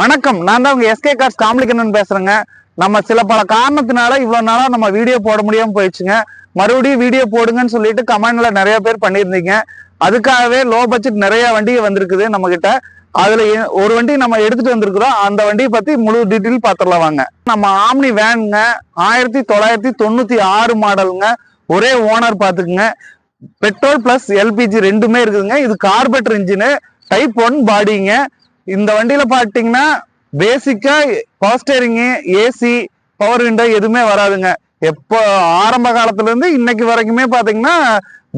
வணக்கம். நான் தான் உங்க எஸ்கே கார்ஸ் காம்ப்ளிகேஷன் பேசுறேங்க. நம்ம சில பல காரணத்தினால இவ்வளவு நாளா நம்ம வீடியோ போட முடியாம போயிடுச்சுங்க. மறுபடியும் வீடியோ போடுங்கன்னு சொல்லிட்டு கமெண்ட்ல நிறைய பேர் பண்ணியிருந்தீங்க. அதுக்காகவே லோ பட்ஜெட் நிறைய வண்டி வந்திருக்குது நம்ம கிட்ட அதுல ஒரு வண்டி நம்ம எடுத்துட்டு வந்திருக்கிறோம். அந்த வண்டியை பத்தி முழு டீட்டெயில் பாத்திரலாம் வாங்க. நம்ம ஆம்னி வேனுங்க ஆயிரத்தி தொள்ளாயிரத்தி தொண்ணூத்தி ஆறு மாடலுங்க ஒரே ஓனர் பாத்துக்குங்க. பெட்ரோல் பிளஸ் எல்பிஜி ரெண்டுமே இருக்குதுங்க. இது கார்பெட்டர் இன்ஜின் டைப் ஒன் பாடிங்க இந்த வண்டியில பாத்தீங்கன்னா பேசிக்கா power steering AC power window எதுவுமே வராதுங்க. எப்போ ஆரம்ப காலத்துல இருந்து இன்னைக்கு வரைக்குமே பாத்தீங்கன்னா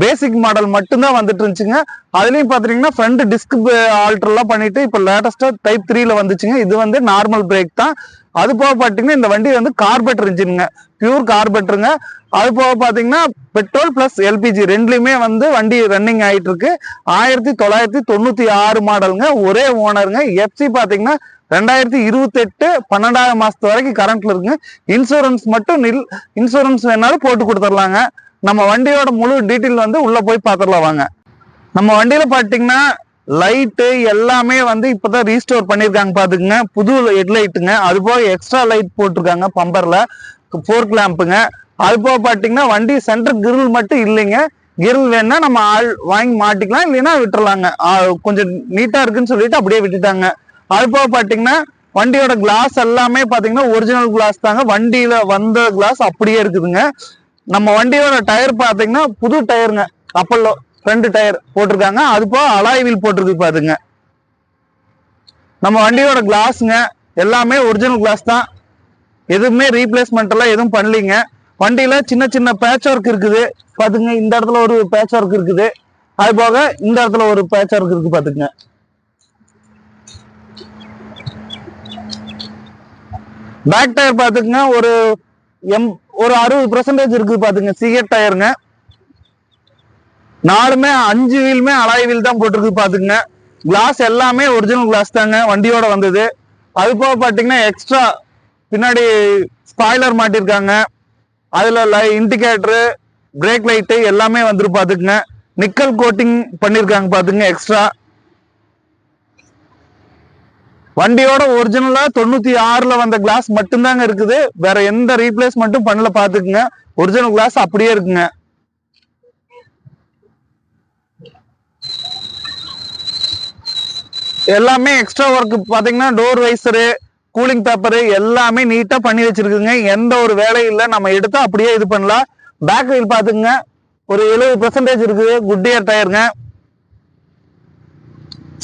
பேசிக் மாடல் மட்டும்தான் வந்துட்டு இருந்துச்சுங்க. அதுலயும் பாத்தீங்கன்னா ஃப்ரண்ட் டிஸ்க் ஆல்டர்லாம் பண்ணிட்டு இப்போ லேட்டஸ்டா டைப் த்ரீல வந்துச்சுங்க. இது வந்து நார்மல் பிரேக் தான். அது போக பாத்தீங்கன்னா இந்த வண்டி வந்து கார்பெட் இன்ஜினுங்க பியூர் கார்பெட்டருங்க அது போக பாத்தீங்கன்னா பெட்ரோல் பிளஸ் எல்பிஜி ரெண்டுலயுமே வந்து வண்டி ரன்னிங் ஆயிட்டு இருக்கு ஆயிரத்தி தொள்ளாயிரத்தி தொண்ணூத்தி ஆறு மாடலுங்க ஒரே ஓனருங்க எஃப்சி பாத்தீங்கன்னா ரெண்டாயிரத்தி இருபத்தி எட்டு பன்னெண்டாயிரம் மாசத்து வரைக்கும் கரண்ட்ல இருக்குங்க. இன்சூரன்ஸ் மட்டும் நில் இன்சூரன்ஸ் வேணாலும் போட்டு கொடுத்துடலாங்க. நம்ம வண்டியோட முழு டீட்டெயில் வந்து உள்ள போய் பார்த்துடலாம் வாங்க. நம்ம வண்டியில பாத்தீங்கன்னா லைட்டு எல்லாமே வந்து இப்பதான் ரீஸ்டோர் பண்ணிருக்காங்க பாத்துக்குங்க. புது ஹெட்லைட்டுங்க அது போக எக்ஸ்ட்ரா லைட் போட்டிருக்காங்க பம்பர்ல ஃபோர்க் லேம்புங்க அது போக பாத்தீங்கன்னா வண்டி சென்டர் கிரில் மட்டும் இல்லைங்க. கிரில் வேணா நம்ம ஆள் வாங்கி மாட்டிக்கலாம் இல்லைன்னா விட்டுறலாங்க. கொஞ்சம் நீட்டா இருக்குன்னு சொல்லிட்டு அப்படியே விட்டுட்டாங்க. அது போக பாத்தீங்கன்னா வண்டியோட கிளாஸ் எல்லாமே பாத்தீங்கன்னா ஒரிஜினல் கிளாஸ் தாங்க. வண்டியில வந்த கிளாஸ் அப்படியே இருக்குதுங்க. நம்ம வண்டியோட டயர் பாத்தீங்கன்னா புது டயருங்க. அப்பல்லோ ஃப்ரண்ட் டயர் போட்டிருக்காங்க. அது போக அலாய் வீல் போட்டிருக்கு பாத்துங்க. நம்ம வண்டியோட கிளாஸுங்க எல்லாமே ஒரிஜினல் கிளாஸ் தான். எதுவுமே ரீப்ளேஸ்மெண்ட் எல்லாம் எதுவும் பண்ணலீங்க. வண்டியில சின்ன சின்ன பேட்ச் ஒர்க் இருக்குது. பாத்துங்க இந்த இடத்துல ஒரு பேட்ச் ஒர்க் இருக்குது. அது போக இந்த இடத்துல ஒரு பேட்ச் ஒர்க் இருக்கு பாத்துங்க. பேக் டயர் பார்த்துக்குங்க ஒரு எம் ஒரு அறுபது பர்சன்டேஜ் இருக்குது பாத்துங்க சிகரெட் டயருங்க நாலுமே அஞ்சு வீலுமே அலாய் வீல் தான் போட்டிருக்கு பாத்துங்க. கிளாஸ் எல்லாமே ஒரிஜினல் கிளாஸ் தாங்க வண்டியோட வந்தது. அது போக பாத்தீங்கன்னா எக்ஸ்ட்ரா பின்னாடி ஸ்பாய்லர் மாட்டிருக்காங்க. அதுல லை இண்டிகேட்டரு பிரேக் லைட்டு எல்லாமே வந்துரு பாத்துக்குங்க. நிக்கல் கோட்டிங் பண்ணிருக்காங்க பாத்துங்க எக்ஸ்ட்ரா வண்டியோட ஒரிஜினலா தொண்ணூத்தி ஆறுல வந்த கிளாஸ் மட்டும்தாங்க இருக்குது. வேற எந்த ரீப்ளேஸ்மெண்ட்டும் பண்ணல பாத்துக்குங்க ஒரிஜினல் கிளாஸ் அப்படியே இருக்குங்க. எல்லாமே எக்ஸ்ட்ரா ஒர்க் பாத்தீங்கன்னா டோர் வைசரு கூலிங் பேப்பரு எல்லாமே நீட்டா பண்ணி வச்சிருக்குங்க. எந்த ஒரு வேலையும் இல்லை. நம்ம எடுத்தா அப்படியே இது பண்ணலாம். பேக் வீல் பாத்துக்குங்க ஒரு எழுபது பெர்சன்டேஜ் இருக்குது. குட் இயர் டயருங்க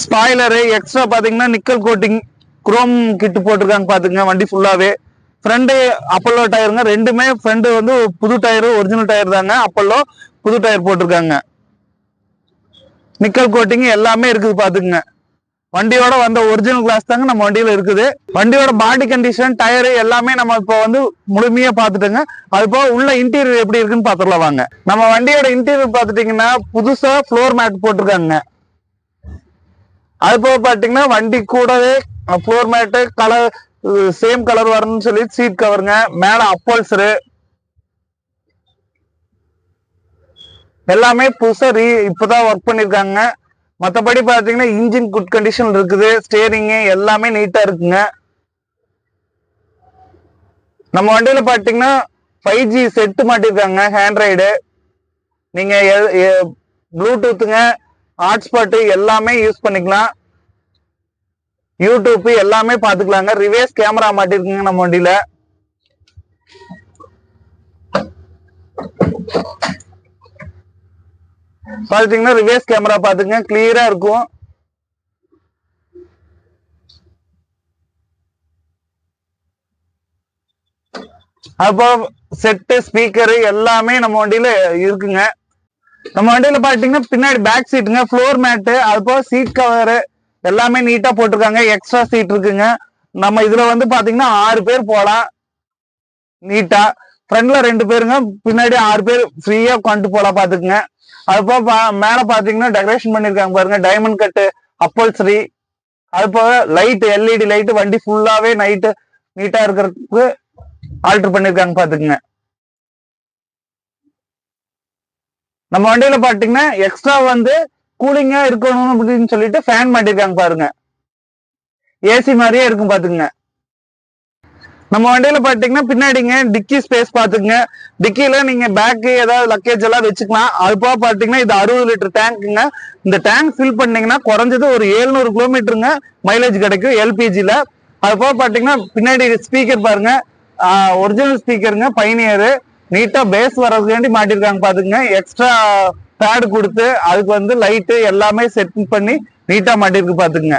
ஸ்பாய்லரு எக்ஸ்ட்ரா பாத்தீங்கன்னா நிக்கல் கோட்டிங் குரோம் கிட் போட்டிருக்காங்க பாத்துங்க வண்டி ஃபுல்லாவே ஃப்ரண்ட் அப்பல்லோ டயருங்க ரெண்டுமே ஃப்ரண்ட் வந்து புது டயர் ஒரிஜினல் டயர் தாங்க. அப்பல்லோ புது டயர் போட்டிருக்காங்க. நிக்கல் கோட்டிங் எல்லாமே இருக்குது பார்த்துக்குங்க வண்டியோட வந்த ஒரிஜினல் கிளாஸ் தாங்க நம்ம வண்டியில இருக்குது. வண்டியோட பாடி கண்டிஷன் டயர் எல்லாமே நம்ம இப்போ வந்து முழுமையா பார்த்துட்டோங்க அது போக உள்ள இன்டீரியர் எப்படி இருக்குன்னு பாத்துடலாம் வாங்க. நம்ம வண்டியோட இன்டீரியர் பார்த்துட்டீங்கன்னா புதுசா ஃப்ளோர் மேட் போட்டிருக்காங்க. அது போக பாத்தீங்கன்னா வண்டி கூடவே floor mat colour same colour வரணும்னு சொல்லி சீட் கவருங்க மேல அப்போல்சரு எல்லாமே புதுசா ரீ இப்பதான் ஒர்க் பண்ணிருக்காங்க. மத்தபடி பாத்தீங்கன்னா இன்ஜின் குட் கண்டிஷன் இருக்குது. ஸ்டேரிங்கு எல்லாமே நீட்டா இருக்குங்க. நம்ம வண்டியில பாத்தீங்கன்னா ஃபைவ் ஜி செட்டு மாட்டிருக்காங்க ஹேண்ட்ராய்டு நீங்கள் நீங்க எ- ப்ளூடூத்துங்க ஹாட்ஸ்பாட் எல்லாமே யூஸ் பண்ணிக்கலாம். யூடியூப் எல்லாமே பாத்துக்கலாங்க ரிவேஸ் கேமரா மாட்டிருக்குங்க நம்ம வண்டியில. பாத்தீங்கன்னா ரிவேஸ் கேமரா பாத்துங்க கிளியரா இருக்கும். அப்போ செட்டு ஸ்பீக்கரு எல்லாமே நம்ம வண்டியில இருக்குங்க. நம்ம வண்டியில பாத்தீங்கன்னா பின்னாடி பேக் சீட்டுங்க ஃப்ளோர் மேட்டு அது போக சீட் கவரு எல்லாமே நீட்டா போட்டிருக்காங்க. எக்ஸ்ட்ரா சீட் இருக்குங்க. நம்ம இதுல வந்து பாத்தீங்கன்னா ஆறு பேர் போலாம். நீட்டா ஃப்ரண்ட்ல ரெண்டு பேருங்க பின்னாடி ஆறு பேர் ஃப்ரீயா கொண்டு போலாம் பாத்துக்குங்க. அது போக பா- மேல பாத்தீங்கன்னா டெக்கரேஷன் பண்ணிருக்காங்க பாருங்க. டைமண்ட் கட்டு அப்பல்சரி அது போக லைட் எல்இடி லைட் வண்டி ஃபுல்லாவே நைட்டு நீட்டா இருக்கிறதுக்கு ஆல்டர் பண்ணிருக்காங்க பாத்துக்குங்க. நம்ம வண்டியில பாத்தீங்கன்னா எக்ஸ்ட்ரா வந்து கூலிங்கா இருக்கணும் அப்படின்னு சொல்லிட்டு ஃபேன் மாட்டிருக்காங்க பாருங்க. ஏசி மாதிரியே இருக்கும் பாத்துங்க நம்ம வண்டியில பாத்தீங்கன்னா பின்னாடிங்க டிக்கி ஸ்பேஸ் பாத்துங்க டிக்கில நீங்க பேக் ஏதாவது லக்கேஜ் எல்லாம் வச்சுக்கலாம். அது போக பாத்தீங்கன்னா இது அறுபது லிட்டர் டேங்க்குங்க இந்த டேங்க் ஃபில் பண்ணீங்கன்னா குறைஞ்சது ஒரு 700 கிலோமீட்டருங்க மைலேஜ் கிடைக்கும் எல்பிஜில அது போக பாத்தீங்கன்னா பின்னாடி ஸ்பீக்கர் பாருங்க. ஒரிஜினல் ஸ்பீக்கருங்க பைனியரு நீட்டா பேஸ் வர்றதுக்கு வேண்டி மாட்டிருக்காங்க பாத்துங்க எக்ஸ்ட்ரா பேடு கொடுத்து அதுக்கு வந்து லைட்டு எல்லாமே செட் பண்ணி நீட்டா மாட்டிருக்கு பாத்துங்க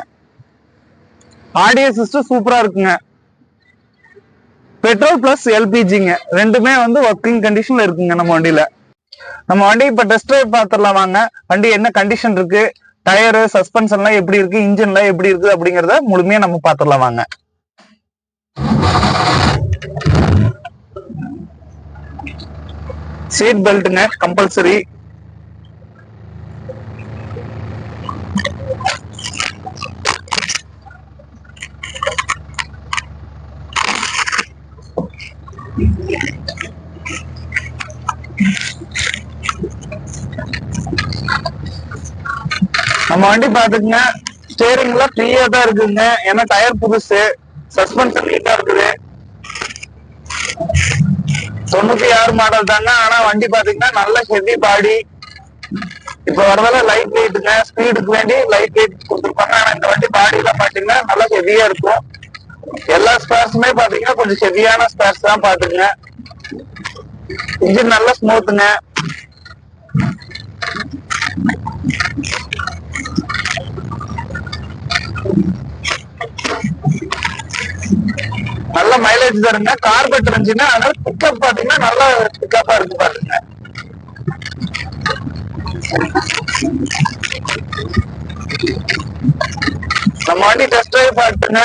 ஆடியோ சிஸ்டம் சூப்பரா இருக்குங்க. பெட்ரோல் பிளஸ் எல்பிஜிங்க ரெண்டுமே வந்து ஒர்க்கிங் கண்டிஷன்ல இருக்குங்க நம்ம வண்டியில. நம்ம வண்டி இப்ப டெஸ்ட் ட்ரைவ் பாத்திரலாம் வாங்க. வண்டி என்ன கண்டிஷன் இருக்கு? டயரு சஸ்பென்ஷன்லாம் எப்படி இருக்கு? இன்ஜின்லாம் எப்படி இருக்கு அப்படிங்கறத முழுமையா நம்ம பாத்திரலாம் வாங்க. சீட் பெல்ட்டுங்க கம்பல்சரி நம்ம வண்டி பாத்துக்குங்க. எல்லாம் ஃப்ரீயா தான் இருக்குங்க. ஏன்னா டயர் புதுசு. சஸ்பென்ஷன் நீட்டா இருக்குது. தொண்ணூத்தி ஆறு மாடல் தாங்க. ஆனா வண்டி பாத்தீங்கன்னா நல்ல ஹெவி பாடி இப்ப வரதால லைட் வெயிட்டுங்க ஸ்பீடுக்கு வேண்டி லைட் வெயிட் கொடுத்துருப்பாங்க. ஆனா இந்த வண்டி பாடியில பாத்தீங்கன்னா நல்லா ஹெவியா இருக்கும். எல்லா ஸ்பேர்ஸுமே பாத்தீங்கன்னா கொஞ்சம் ஹெவியான ஸ்பேர்ஸ் தான் பாத்துங்க இன்ஜின் நல்லா ஸ்மூத்துங்க நல்ல மைலேஜ் தருங்க கார்பெட் இருந்துச்சுன்னா அதனால பிக்கப் பாத்தீங்கன்னா நல்ல பிக்கப்பா இருக்கு பாருங்க. நம்ம வண்டி டெஸ்ட் டிரைவ் பாத்துங்க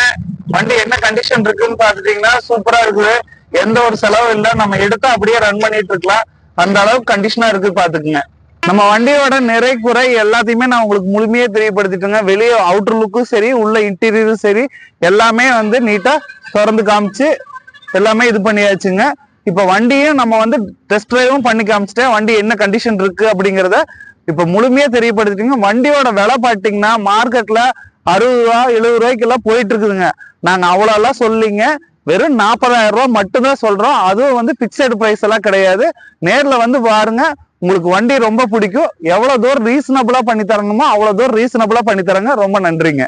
வண்டி என்ன கண்டிஷன் இருக்குன்னு பாத்துட்டீங்கன்னா சூப்பரா இருக்குது. எந்த ஒரு செலவும் இல்ல. நம்ம எடுத்து அப்படியே ரன் பண்ணிட்டு இருக்கலாம். அந்த அளவுக்கு கண்டிஷனா இருக்கு பாத்துக்குங்க நம்ம வண்டியோட நிறை குறை எல்லாத்தையுமே நான் உங்களுக்கு முழுமையே தெரியப்படுத்திட்டேங்க. வெளியே அவுட்டர் லுக்கும் சரி உள்ள இன்டீரியரும் சரி எல்லாமே வந்து நீட்டா திறந்து காமிச்சு எல்லாமே இது பண்ணியாச்சுங்க. இப்ப வண்டியும் நம்ம வந்து டெஸ்ட் டிரைவும் பண்ணி காமிச்சிட்டேன். வண்டி என்ன கண்டிஷன் இருக்கு அப்படிங்கறத இப்ப முழுமையா தெரியப்படுத்திட்டீங்க. வண்டியோட விலை பாத்தீங்கன்னா மார்க்கெட்ல அறுபது ரூபா எழுபது ரூபாய்க்கெல்லாம் போயிட்டு இருக்குதுங்க நாங்க அவ்வளவு எல்லாம் சொல்லிங்க. வெறும் நாற்பதாயிரம் ரூபா மட்டும்தான் சொல்றோம். அதுவும் வந்து பிக்சடு ப்ரைஸ் எல்லாம் கிடையாது. நேர்ல வந்து பாருங்க. உங்களுக்கு வண்டி ரொம்ப பிடிக்கும். எவ்வளவு தூரம் ரீசனபிளா பண்ணி தரணுமோ அவ்வளவு தூரம் ரீசனபிளா பண்ணி தரங்க ரொம்ப நன்றிங்க.